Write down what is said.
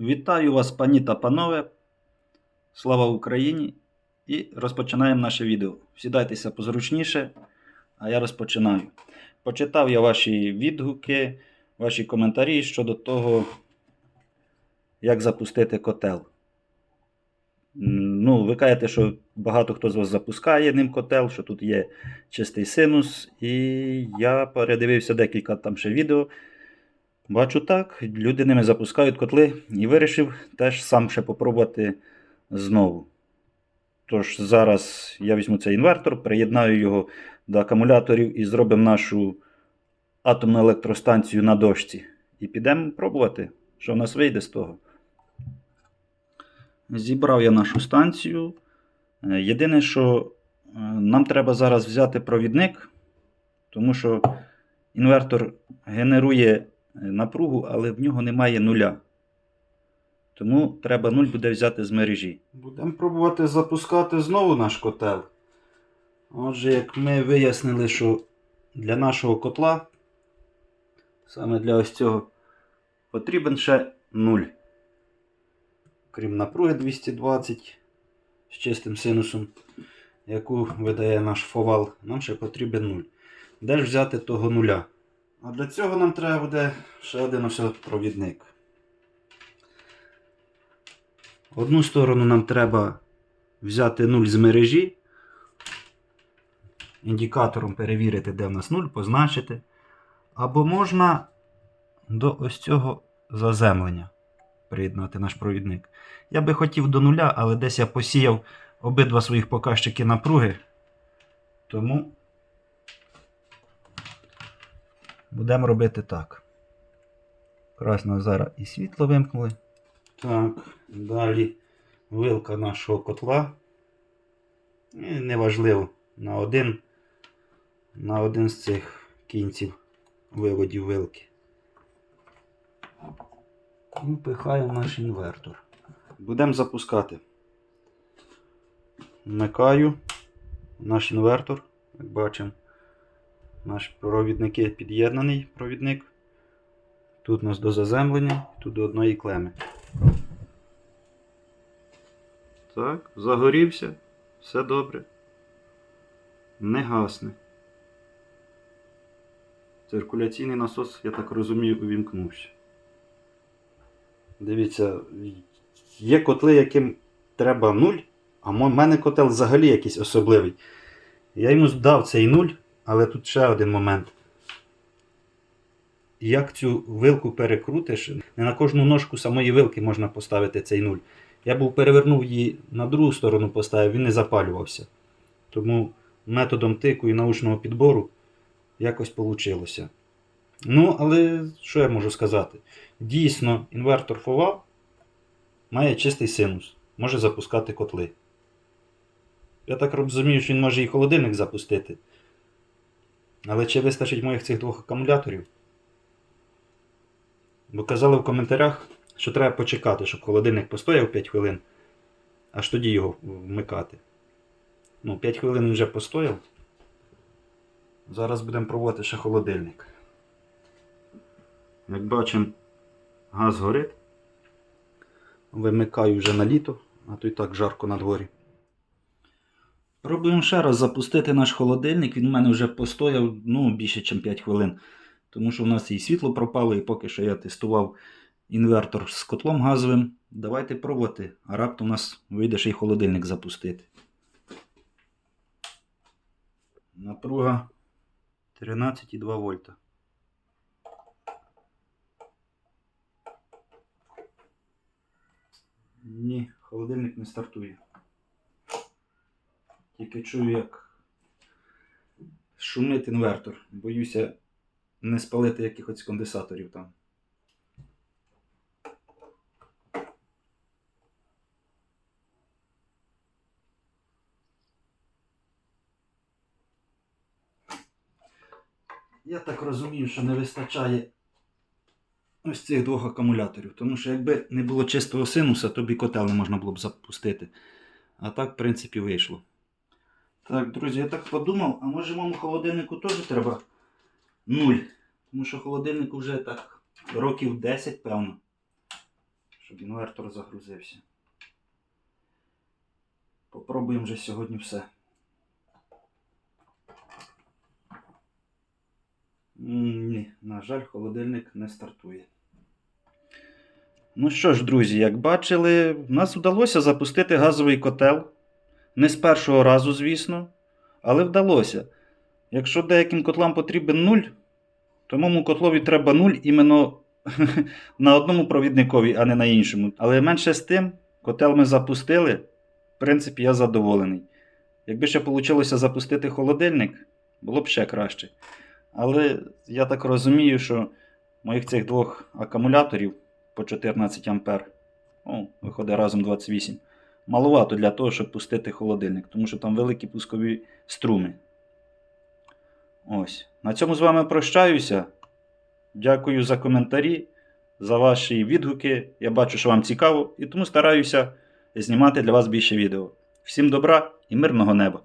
Вітаю вас, пані та панове. Слава Україні! І розпочинаємо наше відео. Сідайтеся позручніше, а я розпочинаю. Почитав я ваші відгуки, ваші коментарі щодо того, як запустити котел. Ну, ви кажете, що багато хто з вас запускає ним котел, що тут є чистий синус. І я передивився декілька там ще відео. Бачу так, люди ними запускають котли і вирішив теж сам ще попробувати знову. Тож зараз я візьму цей інвертор, приєднаю його до акумуляторів і зробимо нашу атомну електростанцію на дошці. І підемо пробувати, що в нас вийде з того. Зібрав я нашу станцію. Е, Єдине, що е, нам треба зараз взяти провідник, тому що інвертор генерує напругу, але в нього немає нуля. Тому треба нуль буде взяти з мережі. Будемо пробувати запускати знову наш котел. Отже, як ми вияснили, що для нашого котла, саме для ось цього, потрібен ще нуль. Крім напруги 220 з чистим синусом, яку видає наш фовал, нам ще потрібен нуль. Де ж взяти того нуля? А для цього нам треба буде ще один провідник. Одну сторону нам треба взяти нуль з мережі, індикатором перевірити, де в нас нуль, позначити. Або можна до ось цього заземлення приєднати наш провідник. Я би хотів до нуля, але десь я посіяв обидва своїх показчики напруги. Тому будемо робити так. Красно зараз і світло вимкнули. Так, далі вилка нашого котла. І неважливо, на один, на один з цих кінців виводів вилки. І впихаємо наш інвертор. Будемо запускати. Вмикаю наш інвертор, як бачимо. Наш провідники під'єднаний провідник. Тут у нас до заземлення, тут до одної клеми. Так, загорівся, все добре. Не гасне. Циркуляційний насос, я так розумію, увімкнувся. Дивіться, є котли, яким треба нуль, а в мене котел взагалі якийсь особливий. Я йому дав цей нуль, але тут ще один момент. Як цю вилку перекрутиш, не на кожну ножку самої вилки можна поставити цей нуль. Я був перевернув її на другу сторону поставив, він не запалювався. Тому методом тику і научного підбору якось вийшло. Ну, але що я можу сказати? Дійсно, інвертор FOVA має чистий синус, може запускати котли. Я так розумію, що він може і холодильник запустити. Але чи вистачить моїх цих двох акумуляторів? Бо казали в коментарях, що треба почекати, щоб холодильник постояв 5 хвилин, аж тоді його вмикати. Ну, 5 хвилин вже постояв. Зараз будемо проводити ще холодильник. Як бачимо, газ горить. Вимикаю вже на літо, а то і так жарко на дворі. Пробуємо ще раз запустити наш холодильник. Він у мене вже постояв ну, більше, ніж 5 хвилин. Тому що в нас і світло пропало, і поки що я тестував інвертор з котлом газовим. Давайте пробувати. А раптом у нас вийде ще й холодильник запустити. Напруга 13,2 вольта. Ні, холодильник не стартує. Тільки чую, як шумить інвертор. Боюся не спалити якихось конденсаторів там. Я так розумію, що не вистачає ось цих двох акумуляторів. Тому що якби не було чистого синуса, то б і котел не можна було б запустити. А так, в принципі, вийшло. Так, друзі, я так подумав, а може моєму холодильнику теж треба нуль. Тому що холодильнику вже так років 10, певно. щоб інвертор загрузився. Попробуємо вже сьогодні все. Ні, на жаль, холодильник не стартує. Ну що ж, друзі, як бачили, в нас вдалося запустити газовий котел. Не з першого разу, звісно, але вдалося. Якщо деяким котлам потрібен нуль, то моєму котлові треба нуль іменно на одному провідникові, а не на іншому. Але менше з тим, котел ми запустили. В принципі, я задоволений. Якби ще вийшло запустити холодильник, було б ще краще. Але я так розумію, що моїх цих двох акумуляторів по 14 А, виходить разом 28, маловато для того, щоб пустити холодильник, тому що там великі пускові струми. Ось. На цьому з вами прощаюся. Дякую за коментарі, за ваші відгуки. Я бачу, що вам цікаво, і тому стараюся знімати для вас більше відео. Всім добра і мирного неба!